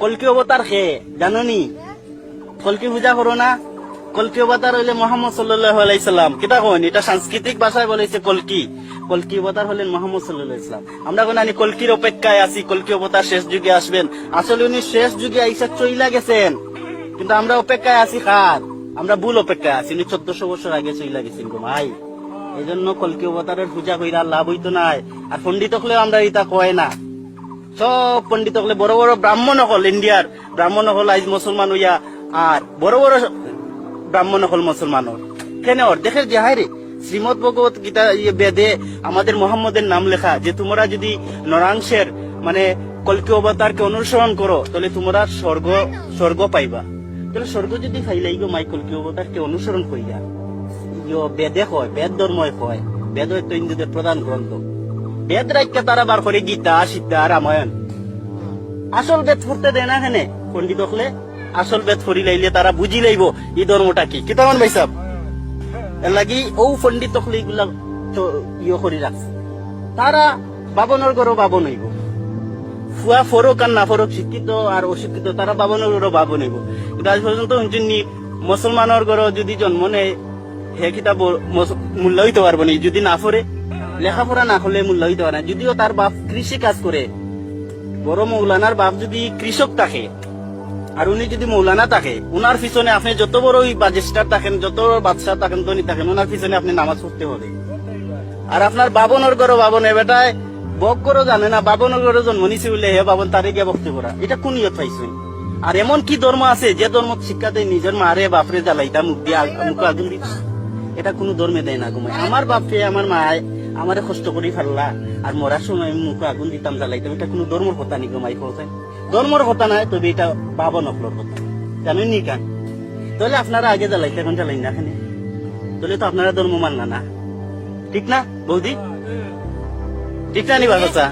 কলকি অবতার খে জানো নি কলকি পূজা করো না। কলকি অবতার হইলে মোহাম্মদ সাল্লাহ আলাইসাল্লাম এটা সাংস্কৃতিক ভাষায় বলেছে কলকি। কলকি অবতার হলেন মোহাম্মদ সাল্লাহ ইসলাম আমরা কোন কলকির অপেক্ষায় আছি, কলকি অবতার শেষ যুগে আসবেন। আসলে উনি শেষ যুগে আইসা চইলা গেছেন। কিন্তু আমরা অপেক্ষায় আছি, কার? আমরা ভুল অপেক্ষায় আছি। উনি চোদ্দশো বছর আগে চইলা গেছেন গো ভাই। এই জন্য কলকি অবতারের পূজা কইরা লাভ হইতো নাই। আর পন্ডিত হলেও আমরা এটা কয় না। সব পন্ডিত হলে বড় বড় ব্রাহ্মণ হল ইন্ডিয়ার ব্রাহ্মণ হল আজ মুসলমান হইয়া, আর বড় বড় ব্রাহ্মণ হল মুসলমান হল কেন ওর দেখে যে হায় রে শ্রীমদ ভগবত গীতা বেদে আমাদের মোহাম্মদের নাম লেখা যে তোমরা যদি নরাংশের মানে কলকি অবতারকে অনুসরণ করো, তাহলে তোমরা স্বর্গ স্বর্গ পাইবা। তাহলে স্বর্গ যদি পাইলাই গো, মাই কলকি অবতারকে অনুসরণ করিয়া ইয়ো বেদে কয়, বেদ ধর্ময় কয়। বেদ হয় তো হিন্দুদের প্রধান গ্রন্থ। বেদ রাজ্যে তারা বার করে গীতা সীতা রামায়ণ। আসল বেদ ফুরতে দেয় না হেনে পন্ডিত হলে। আসল বেদ ফুরি লাইলে তারা বুঝি লাইব এই ধর্মটা কি। কি তেমন ভাই এর লাগি ও পন্ডিত হলে এগুলা ইয়ে করে রাখছে। তারা বাবনের ঘরও বাবন হইব। ফুয়া ফরক আর না ফরক শিক্ষিত আর অশিক্ষিত তারা বাবনের ঘরও বাবন হইব। কিন্তু আজ পর্যন্ত শুনছি মুসলমানের ঘরও যদি জন্ম নেয়, হে কিতাব মূল্য হইতে পারব না। যদি না পড়ে লেখাপড়া না হলে মূল্য হইতে পারে যদিও তার বাপ কৃষি কাজ করে, বড় মৌলানার বাপ যদি কৃষক থাকে, আর উনি যদি মৌলানা থাকে, উনার পিছনে আপনি যত বড় বাজেস্টার থাকেন, যত বড় বাদশাহ থাকেন, ধনী থাকেন, উনার পিছনে আপনি নামাজ পড়তে হবে। আর আপনার বাবনের ঘর বাবনে, বেটায়, বক করো জানে না, বাবনের ঘরে জন্ম নিছে বলে হে বাবন, তারে গিয়ে বক্তি করা এটা কোন ইয়ত পাইছেন আর এমন কি ধর্ম আছে, যে ধর্ম শিক্ষা দেয় নিজের মারে বাপরে জ্বালাইতা, মুখ দিয়ে মুখ আগুন এটা কোন ধর্মে দেয় না ঘুমাই আমার বাপে, আমার মায় আমারে কষ্ট করি ফেললা। আর মরার সময় মুখে আগুন দিতাম জ্বালাইতাম। এটা কোনো ধর্মর কথা নি ঘুমাই কোথায় ধর্মর কথা নাই, তবে এটা বাবা নকলর কথা। জানেন নি কান? তাহলে আপনারা আগে জ্বালাইতে এখন জ্বালাই না এখানে তাহলে তো আপনারা ধর্ম মাননা না। ঠিক না, বৌদি? ঠিক না নি বাচ্চা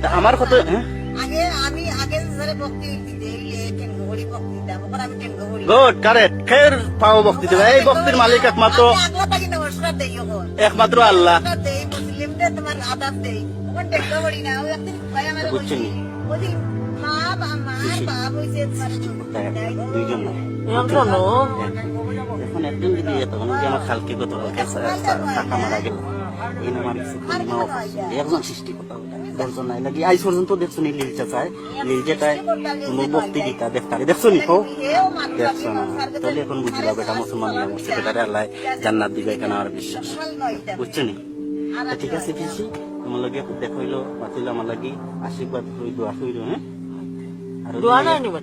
তা আমার কত হ্যাঁ? আগে আমি আগে বক্তি দিতে গুড কারেক্ট খের পাও বক্তি দেবে। এই বক্তির মালিক একমাত্র একমাত্র আল্লাহ। বুঝছেন না এখন একজন যদি তখন আমার খালকে কত টাকা মারা গেল কিছু পরিমা একজন সৃষ্টি কথা দশজন নাই লাগি আজ পর্যন্ত দেখছ নি লিলচা চায় লিলচাটায় কোনো বক্তি গীতা দেখতারে দেখছ নি মান দেখছ না তাহলে এখন বুঝলাম এটা মুসলমান নিয়ে বসছে বেটারে আল্লাহ জান্নাত দিবে এখানে আমার বিশ্বাস। বুঝছ নি তা ঠিক আছে পিসি তোমার লগে দেখা হইল মাতিল আমার লাগি আশীর্বাদ দোয়া হইল হ্যাঁ।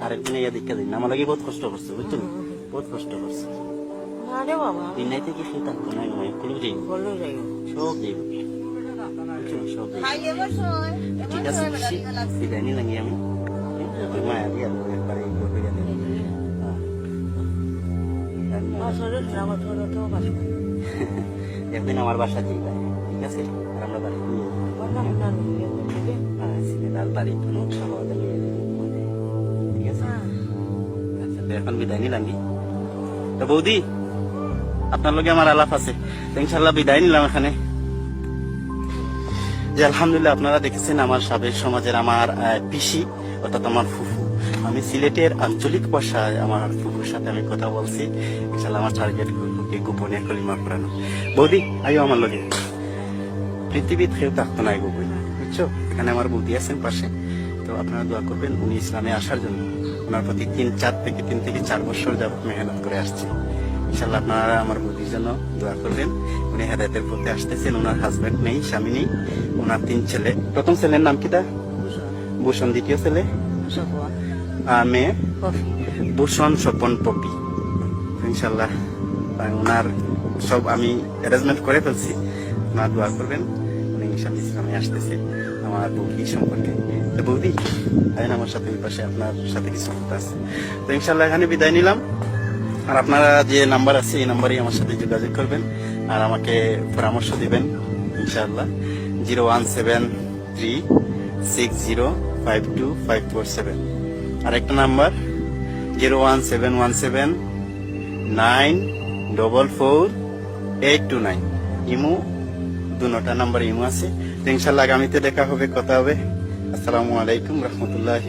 আরেকদিন ইয়া দীক্ষা দিন। আমার লাগি বহুত কষ্ট করছে বুঝছ বহুত কষ্ট করছে। আরে বাবা। দিন থেকে সে থাকতো না ঘুমাই কোনো যাই বলল যাই সব যাই সব যাই খাই এবার সময় ঠিক আছে বিদায় নিলাম আমি? ওই মায়া দিয়ে আলো একবারে এই গেলে আসলে আমার বাসা। একদিন আমার বাসা যাইবা ঠিক আছে? আর আমরা বাড়ি নিয়ে যাব। হ্যাঁ, বাড়ি খাওয়া দাওয়া। ঠিক আছে? আচ্ছা এখন বিদায় নিলাম তো বৌদি আপনার আমার আলাপ আছে। ইনশাল্লাহ বিদায় নিলাম এখানে। যে আলহামদুলিল্লাহ আপনারা দেখেছেন আমার সাবেক সমাজের আমার পিসি, অর্থাৎ আমার ফুফু। আমি সিলেটের আঞ্চলিক ভাষায় আমার ফুফুর সাথে আমি কথা বলছি। ইনশাল্লাহ আমার টার্গেট গোপনে কলিমা করানো বৌদি, আইও আমার লগে। পৃথিবীর কেউ থাকতো না এগো বই বুঝছ? এখানে আমার বৌদি আছেন পাশে। তো আপনারা দোয়া করবেন, উনি ইসলামে আসার জন্য। ওনার প্রতি তিন, চার থেকে তিন থেকে চার বছর যাবত মেহনত করে আসছে। ইনশাল্লাহ আপনারা আমার বৌদির জন্য দোয়া করবেন। উনি হেদায়তের পথে আসতেছেন ওনার হাজবেন্ড নেই স্বামী নেই ওনার তিন ছেলে। প্রথম ছেলের নাম কিটা ভূষণ। দ্বিতীয় ছেলে? মেয়ে? ভূষণ স্বপন পপি। ইনশাল্লাহ ওনার সব আমি অ্যারেঞ্জমেন্ট করে ফেলছি। ওনার দোয়া করবেন। উনি ইনশাল্লাহ ইসলামে আসতেছে আমার বৌদি সম্পর্কে। তো বৌদি আইন আমার সাথে ওই পাশে আপনার সাথে কিছু কথা আছে। তো ইনশাল্লাহ এখানে বিদায় নিলাম। আর আপনারা যে নাম্বার আছে, এই নাম্বারেই আমার সাথে যোগাযোগ করবেন আর আমাকে পরামর্শ দিবেন, ইনশাআল্লাহ। Zero one seven three six zero five two five four seven. আর একটা number, zero one seven one seven nine double four eight two nine. Imo, দুটা নাম্বার ইমো আছে। তো ইনশাল্লাহ আগামীতে দেখা হবে, কথা হবে। আসসালামু আলাইকুম রহমতুল্লাহ